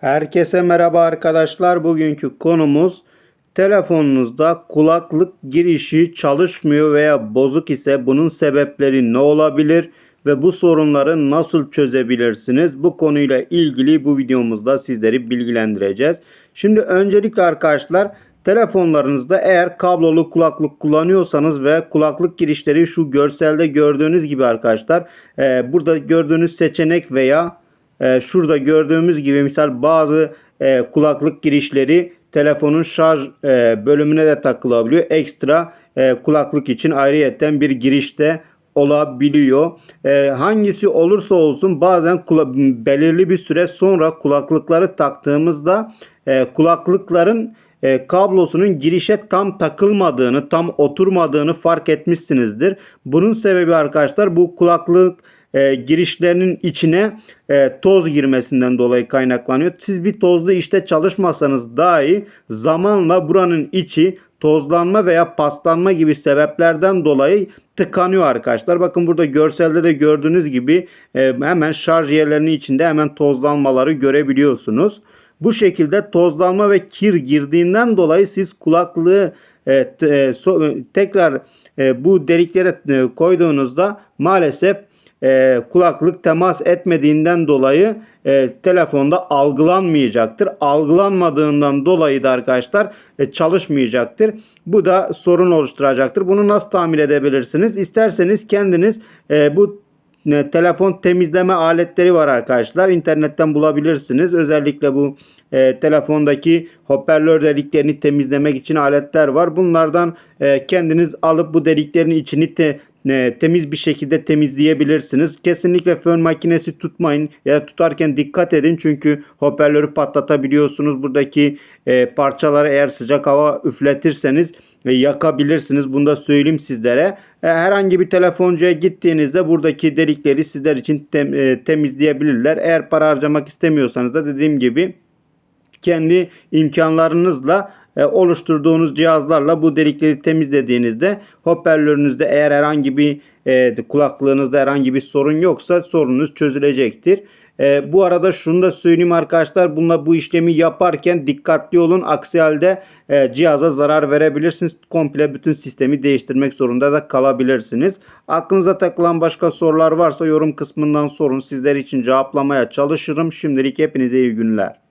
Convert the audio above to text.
Herkese merhaba arkadaşlar. Bugünkü konumuz telefonunuzda kulaklık girişi çalışmıyor veya bozuk ise bunun sebepleri ne olabilir ve bu sorunları nasıl çözebilirsiniz? Bu konuyla ilgili bu videomuzda sizleri bilgilendireceğiz. Şimdi öncelikle arkadaşlar telefonlarınızda eğer kablolu kulaklık kullanıyorsanız ve kulaklık girişleri şu görselde gördüğünüz gibi arkadaşlar e, burada gördüğünüz seçenek veya ee, şurada gördüğümüz gibi misal bazı e, kulaklık girişleri telefonun şarj e, bölümüne de takılabiliyor. Ekstra e, kulaklık için ayrıyetten bir girişte olabiliyor. E, hangisi olursa olsun bazen kula- belirli bir süre sonra kulaklıkları taktığımızda e, kulaklıkların e, kablosunun girişe tam takılmadığını, tam oturmadığını fark etmişsinizdir. Bunun sebebi arkadaşlar bu kulaklık e, girişlerinin içine e, toz girmesinden dolayı kaynaklanıyor. Siz bir tozlu işte çalışmasanız dahi zamanla buranın içi tozlanma veya paslanma gibi sebeplerden dolayı tıkanıyor arkadaşlar. Bakın burada görselde de gördüğünüz gibi e, hemen şarj yerlerinin içinde hemen tozlanmaları görebiliyorsunuz. Bu şekilde tozlanma ve kir girdiğinden dolayı siz kulaklığı e, t- e, so- tekrar e, bu deliklere e, koyduğunuzda maalesef e, kulaklık temas etmediğinden dolayı e, telefonda algılanmayacaktır. Algılanmadığından dolayı da arkadaşlar e, çalışmayacaktır. Bu da sorun oluşturacaktır. Bunu nasıl tamir edebilirsiniz? İsterseniz kendiniz e, bu e, telefon temizleme aletleri var arkadaşlar. İnternetten bulabilirsiniz. Özellikle bu e, telefondaki hoparlör deliklerini temizlemek için aletler var. Bunlardan e, kendiniz alıp bu deliklerin içini te- e, temiz bir şekilde temizleyebilirsiniz. Kesinlikle fön makinesi tutmayın ya tutarken dikkat edin çünkü hoparlörü patlatabiliyorsunuz. Buradaki e, parçaları eğer sıcak hava üfletirseniz e, yakabilirsiniz. Bunu da söyleyeyim sizlere. E, herhangi bir telefoncuya gittiğinizde buradaki delikleri sizler için tem- e, temizleyebilirler. Eğer para harcamak istemiyorsanız da dediğim gibi kendi imkanlarınızla oluşturduğunuz cihazlarla bu delikleri temizlediğinizde hoparlörünüzde eğer herhangi bir e, kulaklığınızda herhangi bir sorun yoksa sorununuz çözülecektir. E, bu arada şunu da söyleyeyim arkadaşlar. Bununla bu işlemi yaparken dikkatli olun. Aksi halde e, cihaza zarar verebilirsiniz. Komple bütün sistemi değiştirmek zorunda da kalabilirsiniz. Aklınıza takılan başka sorular varsa yorum kısmından sorun. Sizler için cevaplamaya çalışırım. Şimdilik hepinize iyi günler.